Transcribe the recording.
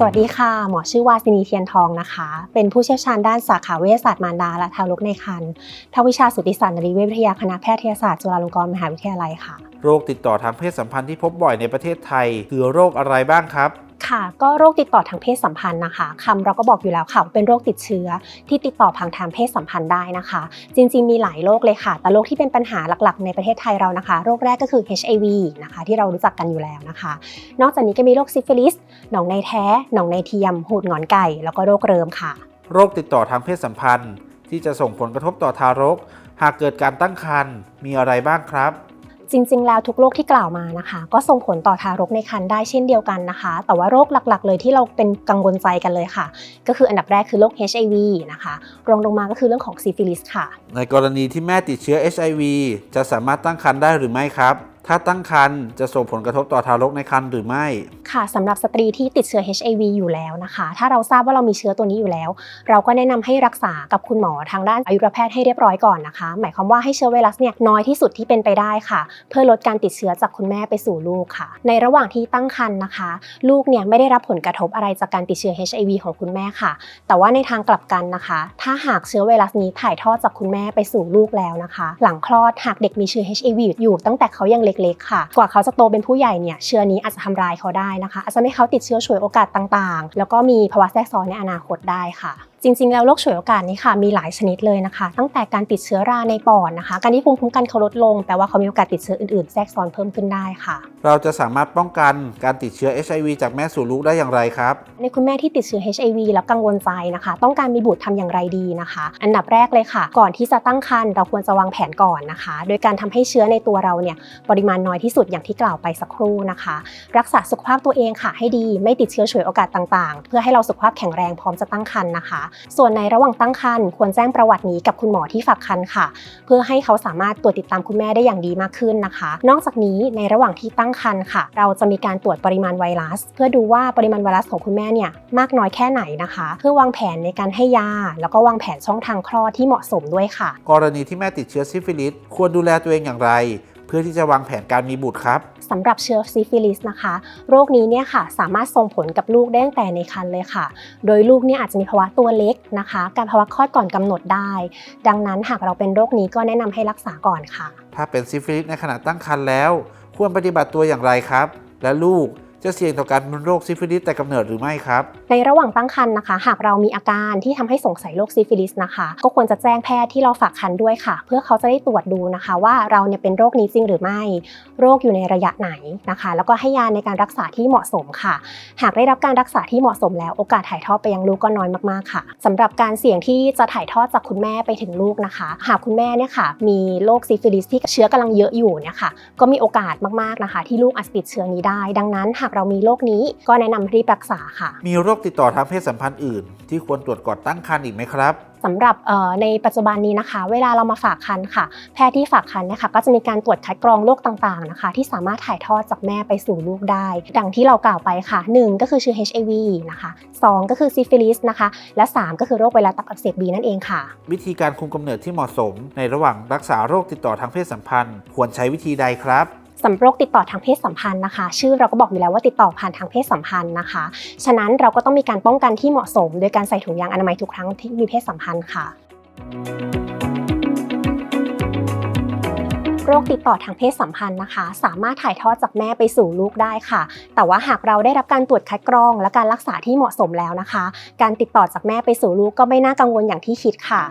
สวัสดีค่ะ หมอชื่อวาสินีเทียนทองนะคะ เป็นผู้เชี่ยวชาญด้านสาขาเวชศาสตร์มารดาและทารกในครรภ์ภาควิชาสุติศาสตร์นรีเวชวิทยาคณะแพทยศาสตร์จุฬาลงกรณ์มหาวิทยาลัยค่ะ โรคติดต่อทางเพศสัมพันธ์ที่พบบ่อยในประเทศไทย คือโรคอะไรบ้างครับ ค่ะ ก็โรคติดต่อทางเพศสัมพันธ์นะคะคำเราก็บอกอยู่แล้วค่ะว่าเป็นโรคติดเชื้อที่ติดต่อผ่านทางเพศสัมพันธ์ได้นะคะ จริงๆ มีหลายโรคเลยค่ะ แต่โรคที่เป็นปัญหาหลักๆ ในประเทศไทยเรานะคะ โรคแรกก็คือ HIV นะคะที่เรารู้จักกันอยู่แล้วนะคะ นอกจากนี้ก็มีโรคซิฟิลิส หนองในแท้ หนองในเทียม หูดงอนไก่ แล้วก็โรคเริมค่ะ โรคติดต่อทางเพศสัมพันธ์ ที่จะส่งผลกระทบต่อทารก หากเกิดการตั้งครรภ์มีอะไรบ้างครับ จริง ๆ แล้วทุกโรคที่กล่าวมานะคะ ก็ส่งผลต่อทารกในครรภ์ได้เช่นเดียวกันนะคะ แต่ว่าโรคหลักๆ เลยที่เราเป็นกังวลใจกันเลยค่ะ ก็คืออันดับแรกคือโรค HIV นะคะรองลงมาก็คือเรื่องของซิฟิลิสค่ะ ในกรณีที่แม่ติดเชื้อ HIV จะสามารถตั้งครรภ์ได้หรือไม่ครับ ถ้าตั้งครรภ์จะส่งผลกระทบต่อทารกในครรภ์หรือไม่ ค่ะสำหรับสตรีที่ติดเชื้อ HIV อยู่แล้วนะคะ ถ้าเราทราบว่าเรามีเชื้อตัวนี้อยู่แล้ว เราก็แนะนำให้รักษากับคุณหมอทางด้านอายุรแพทย์ให้เรียบร้อยก่อนนะคะ หมายความว่าให้เชื้อไวรัสเนี่ยน้อยที่สุดที่เป็นไปได้ค่ะ เพื่อลดการติดเชื้อจากคุณแม่ไปสู่ลูกค่ะ ในระหว่างที่ตั้งครรภ์นะคะ ลูกเนี่ยไม่ได้รับผลกระทบอะไรจากการติดเชื้อ HIV ของคุณแม่ค่ะ แต่ว่าในทางกลับกันนะคะ ถ้าหากเชื้อไวรัสนี้ถ่ายทอดจากคุณแม่ไปสู่ลูกแล้วนะคะ หลังคลอดหากเด็กมีเชื้อ HIV อยู่ตั้งแต่เขายังเล็กๆ ค่ะ กว่าเขาจะโตเป็นผู้ใหญ่เนี่ยเชื้อนี้อาจจะทำร้ายเขาได้นะคะ อาจจะไม่ให้เขาติดเชื้อฉวยโอกาสต่างๆ แล้วก็มีภาวะแทรกซ้อนในอนาคตได้ค่ะจริงๆ แล้วโรคฉวยโอกาสนี้ค่ะมีหลายชนิดเลยนะคะ ตั้งแต่การติดเชื้อราในปอดนะคะ การที่ภูมิคุ้มกันเขาลดลงแปลว่าเขามีโอกาสติดเชื้ออื่นๆ แทรกซ้อนเพิ่มขึ้นได้ค่ะ เราจะสามารถป้องกันการติดเชื้อ HIV จากแม่สู่ลูกได้อย่างไรครับ ในคุณแม่ที่ติดเชื้อ HIV แล้วกังวลใจนะคะ ต้องการมีบุตรทำอย่างไรดีนะคะ อันดับแรกเลยค่ะ ก่อนที่จะตั้งครรภ์เราควรจะวางแผนก่อนนะคะ โดยการทำให้เชื้อในตัวเราเนี่ยปริมาณน้อยที่สุดอย่างที่กล่าวไปสักครู่นะคะ รักษาสุขภาพตัวเองค่ะให้ดีไม่ติดเชื้อฉวยโอกาสต่างๆ เพื่อให้เราสุขภาพแข็งแรงพร้อมจะตั้งครรภ์นะคะส่วนในระหว่างตั้งครรภ์ควรแจ้งประวัตินี้กับคุณหมอที่ฝากครรภ์ค่ะ เพื่อให้เขาสามารถตรวจติดตามคุณแม่ได้อย่างดีมากขึ้นนะคะ นอกจากนี้ในระหว่างที่ตั้งครรภ์ค่ะ เราจะมีการตรวจปริมาณไวรัส เพื่อดูว่าปริมาณไวรัสของคุณแม่เนี่ยมากน้อยแค่ไหนนะคะ เพื่อวางแผนในการให้ยา แล้วก็วางแผนช่องทางคลอดที่เหมาะสมด้วยค่ะ กรณีที่แม่ติดเชื้อซิฟิลิสควรดูแลตัวเองอย่างไร เพื่อที่จะวางแผนการมีบุตรครับสำหรับเชื้อซิฟิลิสนะคะ โรคนี้เนี่ยค่ะสามารถส่งผลกับลูกได้ตั้งแต่ในครรภ์เลยค่ะ โดยลูกเนี่ยอาจจะมีภาวะตัวเล็กนะคะ การภาวะคลอดก่อนกำหนดได้ ดังนั้นหากเราเป็นโรคนี้ก็แนะนำให้รักษาก่อนค่ะ ถ้าเป็นซิฟิลิสในขณะตั้งครรภ์แล้ว ควรปฏิบัติตัวอย่างไรครับ และลูกจะเสี่ยงต่อการเป็นโรคซิฟิลิสแต่กำเนิดหรือไม่ครับ ในระหว่างตั้งครรภ์นะคะ หากเรามีอาการที่ทำให้สงสัยโรคซิฟิลิสนะคะ ก็ควรจะแจ้งแพทย์ที่เราฝากครรภ์ด้วยค่ะ เพื่อเขาจะได้ตรวจดูนะคะ ว่าเราเนี่ยเป็นโรคนี้จริงหรือไม่ โรคอยู่ในระยะไหนนะคะ แล้วก็ให้ยาในการรักษาที่เหมาะสมค่ะ หากได้รับการรักษาที่เหมาะสมแล้วโอกาสถ่ายทอดไปยังลูกก็น้อยมากๆค่ะสำหรับการเสี่ยงที่จะถ่ายทอดจากคุณแม่ไปถึงลูกนะคะ หากคุณแม่เนี่ยค่ะมีโรคซิฟิลิสที่เชื้อกำลังเยอะอยู่เนี่ยค่ะก็มีโอกาสมากๆนะคะ ที่ลูกอาจติดเชื้อนี้ได้ ดังนั้นหากเรามีโรคนี้ก็แนะนำรีบรักษาค่ะ มีโรคติดต่อทางเพศสัมพันธ์อื่น ที่ควรตรวจก่อนตั้งครรภ์อีกไหมครับสำหรับเอ่อในปัจจุบันนี้นะคะ เวลาเรามาฝากคันค่ะ แพทย์ที่ฝากคันเนี่ยค่ะก็จะมีการตรวจคัดกรองโรคต่างๆนะคะ ที่สามารถถ่ายทอดจากแม่ไปสู่ลูกได้ ดังที่เรากล่าวไปค่ะ 1 ก็คือเชื้อ HIV นะคะ2ก็คือซิฟิลิสนะคะ และ 3 ก็คือโรคไวรัสตับอักเสบบีนั่นเองค่ะ วิธีการคุมกำเนิดที่เหมาะสม ในระหว่างรักษาโรคติดต่อทางเพศสัมพันธ์ ควรใช้วิธีใดครับ สำหรับโรคติดต่อทางเพศสัมพันธ์นะคะ ชื่อเราก็บอกอยู่แล้วว่าติดต่อผ่านทางเพศสัมพันธ์นะคะ ฉะนั้นเราก็ต้องมีการป้องกันที่เหมาะสม โดยการใส่ถุงยางอนามัยทุกครั้งที่มีเพศสัมพันธ์ค่ะโรคติดต่อทางเพศสัมพันธ์นะคะ สามารถถ่ายทอดจากแม่ไปสู่ลูกได้ค่ะ แต่ว่าหากเราได้รับการตรวจคัดกรอง และการรักษาที่เหมาะสมแล้วนะคะ การติดต่อจากแม่ไปสู่ลูกก็ไม่น่ากังวลอย่างที่คิดค่ะ